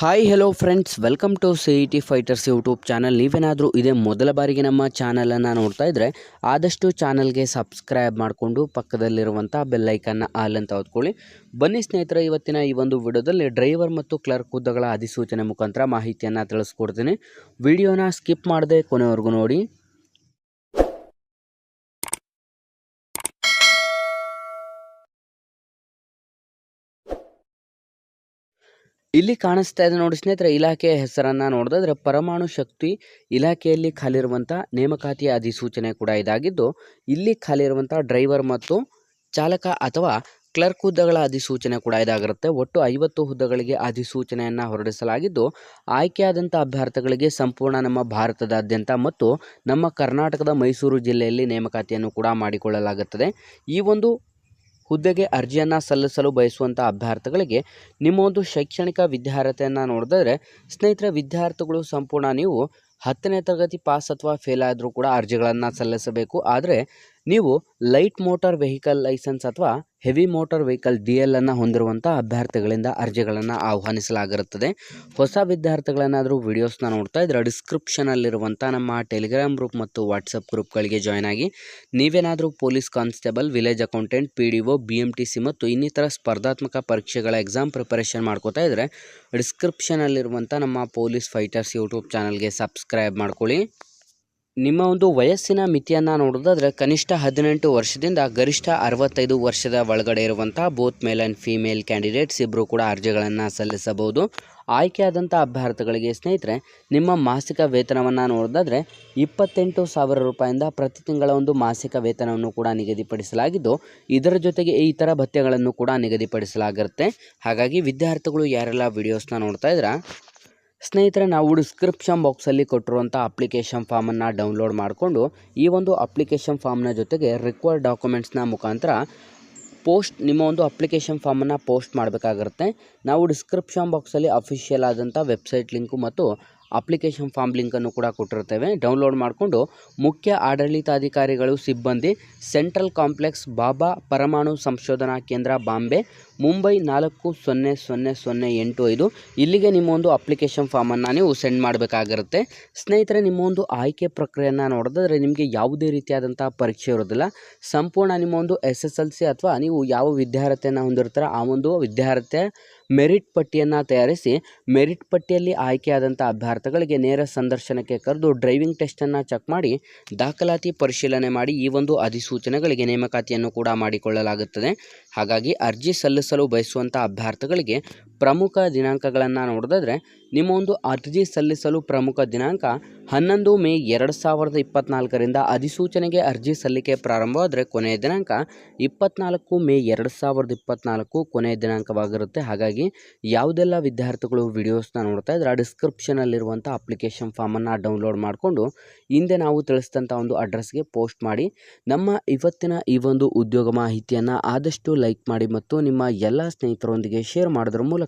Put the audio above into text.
Hi hello friends welcome to C E T fighters YouTube channel ನೀವೇನಾದರೂ ಇದೇ ಮೊದಲ ಬಾರಿಗೆ ನಮ್ಮ ಚಾನಲನ್ನು ನೋಡ್ತಾ ಇದ್ದರೆ ಆದಷ್ಟು ಚಾನಲ್ಗೆ ಸಬ್ಸ್ಕ್ರೈಬ್ ಮಾಡಿಕೊಂಡು ಪಕ್ಕದಲ್ಲಿರುವಂಥ ಬೆಲ್ಲೈಕನ್ನ ಆಲ್ ಅಂತ ಹೊತ್ಕೊಳ್ಳಿ. ಬನ್ನಿ ಸ್ನೇಹಿತರೆ, ಇವತ್ತಿನ ಈ ಒಂದು ವಿಡಿಯೋದಲ್ಲಿ ಡ್ರೈವರ್ ಮತ್ತು ಕ್ಲರ್ಕ್ ಹುದ್ದೆಗಳ ಅಧಿಸೂಚನೆ ಮುಖಾಂತರ ಮಾಹಿತಿಯನ್ನು ತಿಳಿಸ್ಕೊಡ್ತೀನಿ. ವಿಡಿಯೋನ ಸ್ಕಿಪ್ ಮಾಡದೆ ಕೊನೆವರೆಗೂ ನೋಡಿ. ಇಲ್ಲಿ ಕಾಣಿಸ್ತಾ ಇದೆ ನೋಡಿ ಸ್ನೇಹಿತರೆ, ಇಲಾಖೆಯ ಹೆಸರನ್ನು ನೋಡಿದ್ರೆ ಪರಮಾಣು ಶಕ್ತಿ ಇಲಾಖೆಯಲ್ಲಿ ಖಾಲಿರುವಂಥ ನೇಮಕಾತಿಯ ಅಧಿಸೂಚನೆ ಕೂಡ ಇದಾಗಿದ್ದು, ಇಲ್ಲಿ ಖಾಲಿರುವಂಥ ಡ್ರೈವರ್ ಮತ್ತು ಚಾಲಕ ಅಥವಾ ಕ್ಲರ್ಕ್ ಹುದ್ದೆಗಳ ಅಧಿಸೂಚನೆ ಕೂಡ ಇದಾಗಿರುತ್ತೆ. ಒಟ್ಟು ಐವತ್ತು ಹುದ್ದೆಗಳಿಗೆ ಅಧಿಸೂಚನೆಯನ್ನು ಹೊರಡಿಸಲಾಗಿದ್ದು ಆಯ್ಕೆಯಾದಂಥ ಅಭ್ಯರ್ಥಿಗಳಿಗೆ ಸಂಪೂರ್ಣ ನಮ್ಮ ಭಾರತದಾದ್ಯಂತ ಮತ್ತು ನಮ್ಮ ಕರ್ನಾಟಕದ ಮೈಸೂರು ಜಿಲ್ಲೆಯಲ್ಲಿ ನೇಮಕಾತಿಯನ್ನು ಕೂಡ ಮಾಡಿಕೊಳ್ಳಲಾಗುತ್ತದೆ. ಈ ಒಂದು ಹುದ್ದೆಗೆ ಅರ್ಜಿಯನ್ನು ಸಲ್ಲಿಸಲು ಬಯಸುವಂಥ ಅಭ್ಯರ್ಥಿಗಳಿಗೆ ನಿಮ್ಮ ಒಂದು ಶೈಕ್ಷಣಿಕ ವಿದ್ಯಾರ್ಹತೆಯನ್ನು ನೋಡಿದ್ರೆ ಸ್ನೇಹಿತರ, ವಿದ್ಯಾರ್ಥಿಗಳು ಸಂಪೂರ್ಣ ನೀವು ಹತ್ತನೇ ತರಗತಿ ಪಾಸ್ ಅಥವಾ ಫೇಲ್ ಆದರೂ ಕೂಡ ಅರ್ಜಿಗಳನ್ನು ಸಲ್ಲಿಸಬೇಕು. ಆದರೆ ನೀವು ಲೈಟ್ ಮೋಟಾರ್ ವೆಹಿಕಲ್ ಲೈಸೆನ್ಸ್ ಅಥವಾ heavy motor vehicle D L ಅನ್ನು ಹೊಂದಿರುವಂಥ ಅಭ್ಯರ್ಥಿಗಳಿಂದ ಅರ್ಜಿಗಳನ್ನು ಆಹ್ವಾನಿಸಲಾಗಿರುತ್ತದೆ. ಹೊಸ ವಿದ್ಯಾರ್ಥಿಗಳನ್ನಾದರೂ ವಿಡಿಯೋಸ್ನ ನೋಡ್ತಾ ಇದ್ರೆ ಡಿಸ್ಕ್ರಿಪ್ಷನಲ್ಲಿರುವಂಥ ನಮ್ಮ ಟೆಲಿಗ್ರಾಮ್ ಗ್ರೂಪ್ ಮತ್ತು ವಾಟ್ಸಪ್ ಗ್ರೂಪ್ಗಳಿಗೆ ಜಾಯ್ನ್ ಆಗಿ ನೀವೇನಾದರೂ police constable village accountant P D O B M T C ಮತ್ತು ಇನ್ನಿತರ ಸ್ಪರ್ಧಾತ್ಮಕ ಪರೀಕ್ಷೆಗಳ ಎಕ್ಸಾಮ್ ಪ್ರಿಪರೇಷನ್ ಮಾಡ್ಕೋತಾ ಇದ್ದರೆ ಡಿಸ್ಕ್ರಿಪ್ಷನಲ್ಲಿರುವಂಥ ನಮ್ಮ ಪೊಲೀಸ್ ಫೈಟರ್ಸ್ ಯೂಟ್ಯೂಬ್ ಚಾನಲ್ಗೆ ಸಬ್ಸ್ಕ್ರೈಬ್ ಮಾಡ್ಕೊಳ್ಳಿ. ನಿಮ್ಮ ಒಂದು ವಯಸ್ಸಿನ ಮಿತಿಯನ್ನು ನೋಡೋದಾದ್ರೆ ಕನಿಷ್ಠ ಹದಿನೆಂಟು ವರ್ಷದಿಂದ ಗರಿಷ್ಠ ಅರವತ್ತೈದು ವರ್ಷದ ಒಳಗಡೆ ಇರುವಂಥ both male and female candidates ಇಬ್ಬರು ಕೂಡ ಅರ್ಜಿಗಳನ್ನು ಸಲ್ಲಿಸಬಹುದು. ಆಯ್ಕೆಯಾದಂಥ ಅಭ್ಯರ್ಥಿಗಳಿಗೆ ಸ್ನೇಹಿತರೆ, ನಿಮ್ಮ ಮಾಸಿಕ ವೇತನವನ್ನು ನೋಡೋದಾದರೆ ಇಪ್ಪತ್ತೆಂಟು ಸಾವಿರ ರೂಪಾಯಿಂದ ಪ್ರತಿ ತಿಂಗಳ ಒಂದು ಮಾಸಿಕ ವೇತನವನ್ನು ಕೂಡ ನಿಗದಿಪಡಿಸಲಾಗಿದ್ದು, ಇದರ ಜೊತೆಗೆ ಈ ಥರ ಭತ್ಯೆಗಳನ್ನು ಕೂಡ ನಿಗದಿಪಡಿಸಲಾಗಿರುತ್ತೆ ಹಾಗಾಗಿ ವಿದ್ಯಾರ್ಥಿಗಳು ಯಾರೆಲ್ಲ ವಿಡಿಯೋಸ್ನ ನೋಡ್ತಾ ಇದ್ದೀರಾ ಸ್ನೇಹಿತರೆ, ನಾವು ಡಿಸ್ಕ್ರಿಪ್ಷನ್ ಬಾಕ್ಸಲ್ಲಿ ಕೊಟ್ಟಿರುವಂಥ ಅಪ್ಲಿಕೇಶನ್ ಫಾರ್ಮನ್ನು ಡೌನ್ಲೋಡ್ ಮಾಡಿಕೊಂಡು ಈ ಒಂದು ಅಪ್ಲಿಕೇಶನ್ ಫಾರ್ಮ್ನ ಜೊತೆಗೆ ರಿಕ್ವೈರ್ಡ್ ಡಾಕ್ಯುಮೆಂಟ್ಸ್ನ ಮುಖಾಂತರ ಪೋಸ್ಟ್ ನಿಮ್ಮ ಒಂದು ಅಪ್ಲಿಕೇಶನ್ ಫಾರ್ಮನ್ನು ಪೋಸ್ಟ್ ಮಾಡಬೇಕಾಗಿರುತ್ತೆ. ನಾವು ಡಿಸ್ಕ್ರಿಪ್ಷನ್ ಬಾಕ್ಸಲ್ಲಿ ಅಫಿಷಿಯಲ್ ಆದಂಥ ವೆಬ್ಸೈಟ್ ಲಿಂಕು ಮತ್ತು ಅಪ್ಲಿಕೇಶನ್ ಫಾರ್ಮ್ ಲಿಂಕನ್ನು ಕೂಡ ಕೊಟ್ಟಿರ್ತೇವೆ ಡೌನ್ಲೋಡ್ ಮಾಡಿಕೊಂಡು ಮುಖ್ಯ ಆಡಳಿತಾಧಿಕಾರಿಗಳು, ಸಿಬ್ಬಂದಿ, ಸೆಂಟ್ರಲ್ ಕಾಂಪ್ಲೆಕ್ಸ್, ಬಾಬಾ ಪರಮಾಣು ಸಂಶೋಧನಾ ಕೇಂದ್ರ, ಬಾಂಬೆ, ಮುಂಬೈ ನಾಲ್ಕು ಸೊನ್ನೆ ಸೊನ್ನೆ ಸೊನ್ನೆ ಎಂಟು ಐದು. ಇಲ್ಲಿಗೆ ನಿಮ್ಮೊಂದು ಅಪ್ಲಿಕೇಶನ್ ಫಾರ್ಮನ್ನು ನೀವು ಸೆಂಡ್ ಮಾಡಬೇಕಾಗಿರುತ್ತೆ. ಸ್ನೇಹಿತರೆ, ನಿಮ್ಮೊಂದು ಆಯ್ಕೆ ಪ್ರಕ್ರಿಯೆಯನ್ನು ನೋಡಿದ್ರೆ ನಿಮಗೆ ಯಾವುದೇ ರೀತಿಯಾದಂಥ ಪರೀಕ್ಷೆ ಇರೋದಿಲ್ಲ. ಸಂಪೂರ್ಣ ನಿಮ್ಮ ಒಂದು ಎಸ್ ಎಸ್ ಎಲ್ ಸಿ ಅಥವಾ ನೀವು ಯಾವ ವಿದ್ಯಾರ್ಹತೆಯನ್ನು ಹೊಂದಿರ್ತೀರ, ಆ ಒಂದು ವಿದ್ಯಾರ್ಹತೆ ಮೆರಿಟ್ ಪಟ್ಟಿಯನ್ನು ತಯಾರಿಸಿ ಮೆರಿಟ್ ಪಟ್ಟಿಯಲ್ಲಿ ಆಯ್ಕೆಯಾದಂಥ ಅಭ್ಯರ್ಥಿಗಳಿಗೆ ನೇರ ಸಂದರ್ಶನಕ್ಕೆ ಕರೆದು ಡ್ರೈವಿಂಗ್ ಟೆಸ್ಟನ್ನು ಚೆಕ್ ಮಾಡಿ ದಾಖಲಾತಿ ಪರಿಶೀಲನೆ ಮಾಡಿ ಈ ಒಂದು ಅಧಿಸೂಚನೆಗಳಿಗೆ ನೇಮಕಾತಿಯನ್ನು ಕೂಡ ಮಾಡಿಕೊಳ್ಳಲಾಗುತ್ತದೆ. ಹಾಗಾಗಿ ಅರ್ಜಿ ಸಲ್ಲಿಸಲು ಬಯಸುವಂಥ ಅಭ್ಯರ್ಥಿಗಳಿಗೆ ಪ್ರಮುಖ ದಿನಾಂಕಗಳನ್ನು ನೋಡಿದ್ರೆ ನಿಮ್ಮ ಒಂದು ಅರ್ಜಿ ಸಲ್ಲಿಸಲು ಪ್ರಮುಖ ದಿನಾಂಕ ಹನ್ನೊಂದು ಮೇ ಎರಡು ಸಾವಿರದ ಇಪ್ಪತ್ತ್ನಾಲ್ಕರಿಂದ ಅಧಿಸೂಚನೆಗೆ ಅರ್ಜಿ ಸಲ್ಲಿಕೆ ಪ್ರಾರಂಭವಾದರೆ ಕೊನೆಯ ದಿನಾಂಕ ಇಪ್ಪತ್ನಾಲ್ಕು ಮೇ ಎರಡು ಸಾವಿರದ ಇಪ್ಪತ್ತ್ನಾಲ್ಕು ಕೊನೆಯ ದಿನಾಂಕವಾಗಿರುತ್ತೆ. ಹಾಗಾಗಿ ಯಾವುದೆಲ್ಲ ವಿದ್ಯಾರ್ಥಿಗಳು ವಿಡಿಯೋಸ್ನ ನೋಡ್ತಾ ಇದ್ರೆ ಆ ಡಿಸ್ಕ್ರಿಪ್ಷನಲ್ಲಿರುವಂಥ ಅಪ್ಲಿಕೇಶನ್ ಫಾರ್ಮನ್ನು ಡೌನ್ಲೋಡ್ ಮಾಡಿಕೊಂಡು ಹಿಂದೆ ನಾವು ತಿಳಿಸಿದಂಥ ಒಂದು ಅಡ್ರೆಸ್ಗೆ ಪೋಸ್ಟ್ ಮಾಡಿ, ನಮ್ಮ ಇವತ್ತಿನ ಈ ಒಂದು ಉದ್ಯೋಗ ಮಾಹಿತಿಯನ್ನು ಆದಷ್ಟು ಲೈಕ್ ಮಾಡಿ ಮತ್ತು ನಿಮ್ಮ ಎಲ್ಲ ಸ್ನೇಹಿತರೊಂದಿಗೆ ಶೇರ್ ಮಾಡೋದ್ರ ಮೂಲಕ